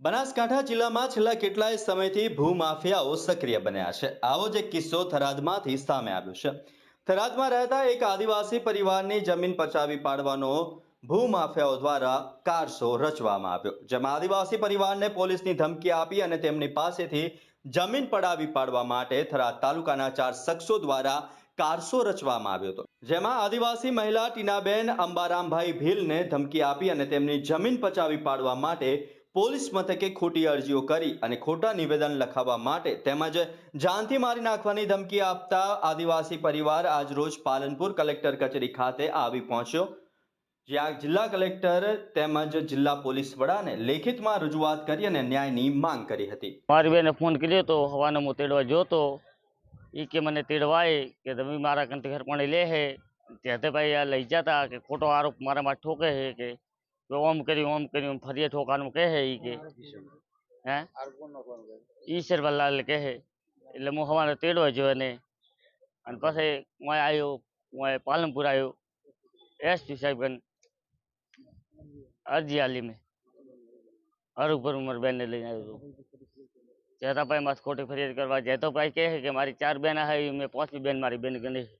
બનાસકાંઠા જિલ્લામાં છેલ્લા કેટલાય સમયથી ભૂમાફિયાઓ સક્રિય બન્યા છે. આવો જ એક કિસ્સો થરાદમાંથી સામે આવ્યો છે. થરાદમાં રહેતા એક આદિવાસી પરિવારની જમીન પચાવી પાડવાનો ભૂમાફિયાઓ દ્વારા કારસો રચવામાં આવ્યો. જેમાં આદિવાસી પરિવારને પોલીસની ધમકી આપી અને તેમની પાસેથી જમીન પડાવી પાડવા માટે થરાદ તાલુકાના ચાર શખ્સો દ્વારા કારસો રચવામાં આવ્યો હતો. જેમાં આદિવાસી મહિલા ટીનાબેન અંબારામભાઈ ભીલને ધમકી આપી અને તેમની જમીન પચાવી પાડવા માટે પોલીસ મથકે ખોટી અરજીઓ કરી અને ખોટા નિવેદન લખાવવા માટે તેમજ જાનથી મારી નાખવાની ધમકી આપતા આદિવાસી પરિવાર આજરોજ પાલનપુર કલેક્ટર કચેરી ખાતે આવી પહોંચ્યો. જ્યાં જિલ્લા કલેક્ટર તેમજ જિલ્લા પોલીસ વડાને લેખિતમાં રજૂઆત કરી અને ન્યાયની માંગ કરી હતી. મારી બેને ફોન કર્યો તો હવાને હું તેડવા જોતો એ કે મને તેડવાય કે તમે મારા કંથી ઘરપણી લે હે. ત્યાંથી ભાઈ આ લઈ જતા કે ખોટો આરોપ મારા માં ઠોકે છે કે કે ઓમ કર્યું ઓમ કર્યું ફરીએ ઠોકાનું કહે છે ઈ કે હે ઈશ્વર વલ્લાલ કહે છે એટલે હું હવાને તેડવા જોયો ને અને પછી હું આવ્યો હું પાલનપુર આવ્યો એસપી સાહેબ કન અરજી આલી મેં હરુભર ઉમર બેનને લઈને આવ્યો હતો જેતાભાઈ માથે ખોટી ફરિયાદ કરવા જેતોભાઈ કહે છે કે મારી ચાર બેન હે ઈ મેં પાંચમી બેન મારી બેન ગણી છે.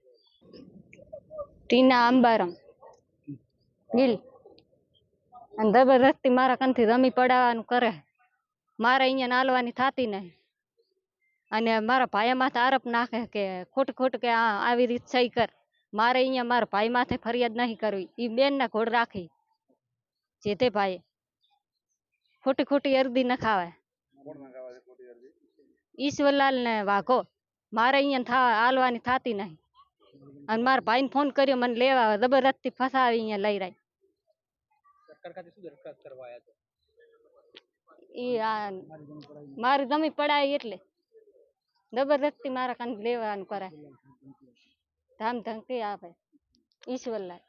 ટીના અંબારમ ગીલ અને જબરજસ્તી મારા કંથી રમી પડાવવાનું કરે. મારે અહીંયા નાલવાની થાતી નહીં. અને મારા ભાઈ માથે આરોપ નાખે કે ખોટ ખોટ કે આ આવી રીત સહી કર. મારે અહીંયા મારા ભાઈ માથે ફરિયાદ નહીં કરવી. એ બેનના ઘોડ રાખી. જે તે ભાઈએ. ખોટી ખોટી અરજી નખાવે ઈશ્વરલાલ ને વાઘો. મારે અહીંયા થા હાલવાની થાતી નહીં. અને મારા ભાઈને ફોન કર્યો, મને લેવા જબરદસ્તી ફસાવી અહીંયા લઈ રહી. સરકાર ખાતે શું દરખાસ્ત કરવા આવ્યા છો? ઈ આ મારી જમી પડાય એટલે. જબરદસ્તી મારા કાન લેવાનું કરાય. ધામ ધમકી આપે ઈશ્વરલાલ